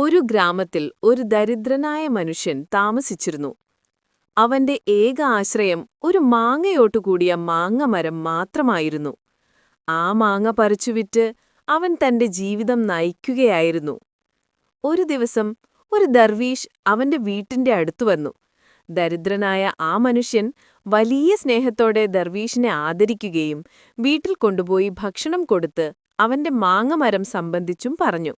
ഒരു ഗ്രാമത്തിൽ ഒരു ദരിദ്രനായ മനുഷ്യൻ താമസിച്ചിരുന്നു. അവന്റെ ഏക ആശ്രയം ഒരു മാങ്ങയോട്ടുകൂടിയ മാങ്ങമരം മാത്രമായിരുന്നു. ആ മാങ്ങ പറിച്ചുവിറ്റ് അവൻ തന്റെ ജീവിതം നയിക്കുകയായിരുന്നു. ഒരു ദിവസം ഒരു ദർവീഷ് അവന്റെ വീട്ടിന്റെ അടുത്തു വന്നു. ദരിദ്രനായ ആ മനുഷ്യൻ വലിയ സ്നേഹത്തോടെ ദർവീഷിനെ ആദരിക്കുകയും വീട്ടിൽ കൊണ്ടുപോയി ഭക്ഷണം കൊടുത്ത് അവന്റെ മാങ്ങമരം സംബന്ധിച്ചും പറഞ്ഞു.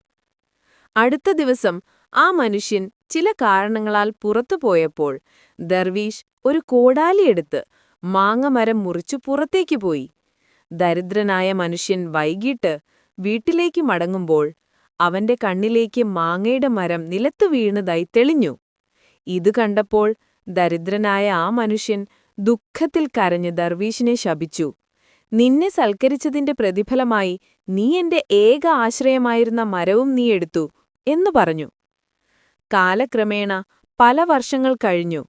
അടുത്ത ദിവസം ആ മനുഷ്യൻ ചില കാരണങ്ങളാൽ പുറത്തു പോയപ്പോൾ ദർവീഷ് ഒരു കോടാലിയെടുത്ത് മാങ്ങമരം മുറിച്ചു പുറത്തേക്ക് പോയി. ദരിദ്രനായ മനുഷ്യൻ വൈകിട്ട് വീട്ടിലേക്ക് മടങ്ങുമ്പോൾ അവന്റെ കണ്ണിലേക്ക് മാങ്ങയുടെ മരം നിലത്തു വീണതായി തെളിഞ്ഞു. ഇത് കണ്ടപ്പോൾ ദരിദ്രനായ ആ മനുഷ്യൻ ദുഃഖത്തിൽ കരഞ്ഞ് ദർവീഷിനെ ശപിച്ചു. നിന്നെ സൽക്കരിച്ചതിന്റെ പ്രതിഫലമായി നീ എന്റെ ഏക ആശ്രയമായിരുന്ന മരവും നീ എടുത്തു. എന്നു പറഞ്ഞു. കാലക്രമേണ പല വർഷങ്ങൾ കഴിഞ്ഞു.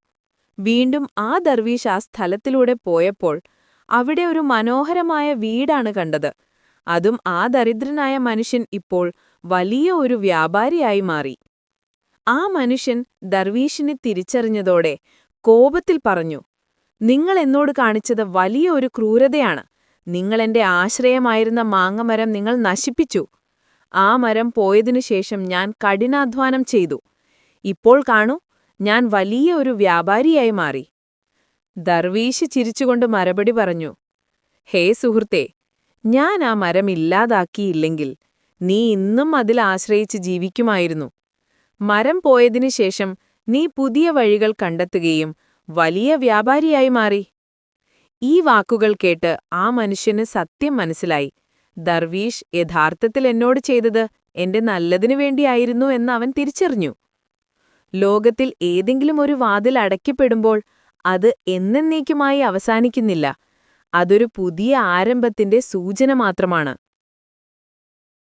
വീണ്ടും ആ ദർവീഷ് ആ സ്ഥലത്തിലൂടെ പോയപ്പോൾ അവിടെ ഒരു മനോഹരമായ വീടാണ് കണ്ടത്. അതും ആ ദരിദ്രനായ മനുഷ്യൻ ഇപ്പോൾ വലിയ ഒരു വ്യാപാരിയായി മാറി. ആ മനുഷ്യൻ ദർവീഷിനെ തിരിച്ചറിഞ്ഞതോടെ കോപത്തിൽ പറഞ്ഞു നിങ്ങൾ എന്നോട് കാണിച്ചത് വലിയ ഒരു ക്രൂരതയാണ്. നിങ്ങളെന്റെ ആശ്രയമായിരുന്ന മാങ്ങമരം നിങ്ങൾ നശിപ്പിച്ചു. ആ മരം പോയതിനു ശേഷം ഞാൻ കഠിനാധ്വാനം ചെയ്തു. ഇപ്പോൾ കാണൂ ഞാൻ വലിയ ഒരു വ്യാപാരിയായി മാറി. ദർവീശ് ചിരിച്ചുകൊണ്ട് മറുപടി പറഞ്ഞു ഹേ സുഹൃത്തേ ഞാൻ ആ മരം ഇല്ലാതാക്കിയില്ലെങ്കിൽ നീ ഇന്നും അതിൽ ആശ്രയിച്ച് ജീവിക്കുമായിരുന്നു. മരം പോയതിനു ശേഷം നീ പുതിയ വഴികൾ കണ്ടെത്തുകയും വലിയ വ്യാപാരിയായി മാറി. ഈ വാക്കുകൾ കേട്ട് ആ മനുഷ്യന് സത്യം മനസ്സിലായി. ദർവീഷ് യഥാർത്ഥത്തിൽ എന്നോട് ചെയ്തത് എന്റെ നല്ലതിനു വേണ്ടിയായിരുന്നു എന്ന് അവൻ തിരിച്ചറിഞ്ഞു. ലോകത്തിൽ ഏതെങ്കിലും ഒരു വാതിൽ അടയ്ക്കപ്പെടുമ്പോൾ അത് എന്നേക്കുമായി അവസാനിക്കുന്നില്ല. അതൊരു പുതിയ ആരംഭത്തിന്റെ സൂചന മാത്രമാണ്.